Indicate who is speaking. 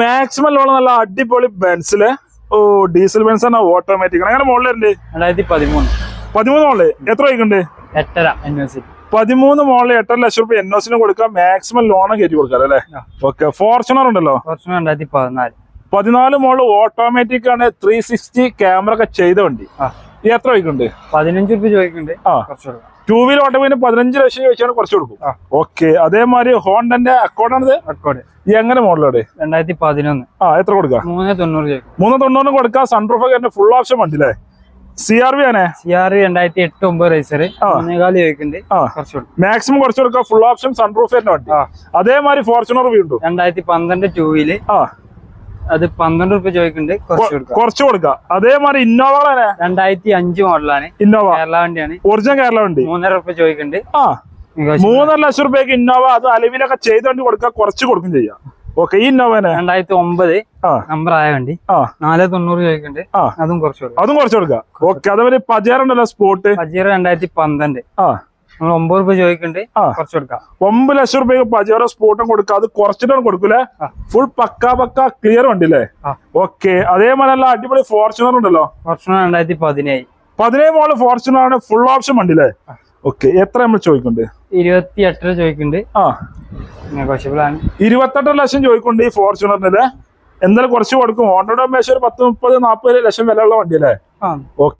Speaker 1: Maximum loan നല്ല അടിപൊളി ബെൻസിൽ ഓ ഡീസൽ ബെൻസ് ആണ് ഓട്ടോമാറ്റിക് അങ്ങനെ മോളിലുണ്ട്
Speaker 2: രണ്ടായിരത്തി പതിമൂന്ന്
Speaker 1: പതിമൂന്ന് മോളിൽ എത്ര വയ്ക്കുന്നുണ്ട്?
Speaker 2: എട്ടര യൂണിവേഴ്സിറ്റി
Speaker 1: പതിമൂന്ന് മോളിൽ എട്ടര ലക്ഷം രൂപ എൻ ഒസിന് കൊടുക്കാം മാക്സിമം ലോൺ കയറ്റി കൊടുക്കാം അല്ലേ? ഓക്കെ ഫോർച്യൂണർ ഉണ്ടല്ലോ?
Speaker 2: ഫോർച്യൂണർ രണ്ടായിരത്തി പതിനാല്
Speaker 1: പതിനാല് മോൾ ഓട്ടോമാറ്റിക് ആണ് ത്രീ സിക്സ്റ്റി ക്യാമറ ഒക്കെ ചെയ്ത വണ്ടി. എത്ര വയ്ക്കുന്നുണ്ട്
Speaker 2: പതിനഞ്ച് റുപ്യ ചോദിക്കുന്നുണ്ട്.
Speaker 1: ആ.
Speaker 2: കുറച്ച് കൊടുക്കാം.
Speaker 1: ടൂ വീലർ ഓട്ടോമാറ്റിക് പതിനഞ്ച് ലക്ഷം ചോദിച്ചാൽ കുറച്ച് കൊടുക്കും. ഓക്കെ അതേമാതിരി ഹോണ്ടന്റെ
Speaker 2: റെക്കോർഡ്
Speaker 1: ഈ എങ്ങനെ മോഡലോടെ
Speaker 2: രണ്ടായിരത്തി പതിനൊന്ന്.
Speaker 1: ആ എത്ര കൊടുക്കാം?
Speaker 2: മൂന്ന് തൊണ്ണൂറ്
Speaker 1: മൂന്ന് തൊണ്ണൂറിന് കൊടുക്കാം. സൺപ്രൂഫ് ഫുൾ ഓപ്ഷൻ വണ്ടി അല്ലേ സി ആർ വി ആണേ?
Speaker 2: സി ആർ രണ്ടായിരത്തി എട്ട് ഒമ്പത് റൈസർ. ഒന്നേകാൽ ചോദിക്കുന്നുണ്ട്.
Speaker 1: മാക്സിമം കുറച്ച് കൊടുക്കാം. ഫുൾ ഓപ്ഷൻ സൺപ്രൂഫ് വണ്ടി. അതേമാതിരി ഫോർച്യൂണർ വീണ്ടും
Speaker 2: രണ്ടായിരത്തി പന്ത്രണ്ട് ടൂ വീൽ
Speaker 1: ആ.
Speaker 2: അത് പന്ത്രണ്ട് റുപ്യ ചോദിക്കുന്നുണ്ട്. കുറച്ച് കൊടുക്കാം.
Speaker 1: അതേമാതിരി ഇന്നോവകളാണ്
Speaker 2: രണ്ടായിരത്തി അഞ്ച് മോഡലാണ്.
Speaker 1: ഇന്നോവ.
Speaker 2: കേരള വണ്ടിയാണ്.
Speaker 1: ഒറിജിനൽ കേരള വണ്ടി.
Speaker 2: മൂന്നര റുപ്യ ചോദിക്കുന്നുണ്ട്.
Speaker 1: ആ. മൂന്നര ലക്ഷം റുപ്യക്ക് ഇന്നോവ അത് അലവിലൊക്കെ ചെയ്തോണ്ട് കൊടുക്കാം കുറച്ച് കൊടുക്കും ചെയ്യാം. ഓക്കെ ഈ ഇന്നോവനെ?
Speaker 2: രണ്ടായിരത്തി ഒമ്പത് നമ്പർ ആയ വണ്ടി.
Speaker 1: ആ.
Speaker 2: നാല് തൊണ്ണൂറ് ചോദിക്കുന്നുണ്ട്. അതും കുറച്ച് കൊടുക്കാം.
Speaker 1: അതും കുറച്ച് കൊടുക്കാം. ഓക്കെ അതേപോലെ പജേറുണ്ടല്ലോ സ്പോട്ട്
Speaker 2: പജീറ രണ്ടായിരത്തി പന്ത്രണ്ട്.
Speaker 1: ആ.
Speaker 2: ഒമ്പത് റുപ്യ ചോദിക്കുന്നുണ്ട്
Speaker 1: ആ.
Speaker 2: കുറച്ച് കൊടുക്കാം.
Speaker 1: ഒമ്പത് ലക്ഷം രൂപ പജേറോ സ്പോട്ടും കൊടുക്കാം. അത് കുറച്ചിട്ടാണ് കൊടുക്കൂലേ ഫുൾ പക്ക പക്ക ക്ലിയർ
Speaker 2: ഉണ്ടല്ലേ.
Speaker 1: ഓക്കെ അതേപോലെ അടിപൊളി ഫോർച്യൂണർ ഉണ്ടല്ലോ?
Speaker 2: ഫോർച്യൂണർ രണ്ടായിരത്തി പതിനേഴ്.
Speaker 1: പതിനേഴ് മോൾ ഫോർച്യൂണർ ആണ് ഫുൾ ഓപ്ഷൻ വണ്ടി അല്ലേ ഓക്കെ എത്ര നമ്മൾ ചോദിക്കുന്നുണ്ട്?
Speaker 2: ഇരുപത്തി എട്ടര ചോദിക്കുന്നുണ്ട്.
Speaker 1: ആ.
Speaker 2: നെഗോഷ്യബിൾ ആണ്.
Speaker 1: ഇരുപത്തെട്ട് ലക്ഷം ചോദിക്കുന്നുണ്ട് ഈ ഫോർച്യൂണറിന്റെ എന്തായാലും കുറച്ച് കൊടുക്കും. ഹോണ്ടോ മേശ ഒരു പത്ത് മുപ്പത് നാപ്പത് ലക്ഷം വില ഉള്ള വണ്ടി അല്ലേ ഓക്കെ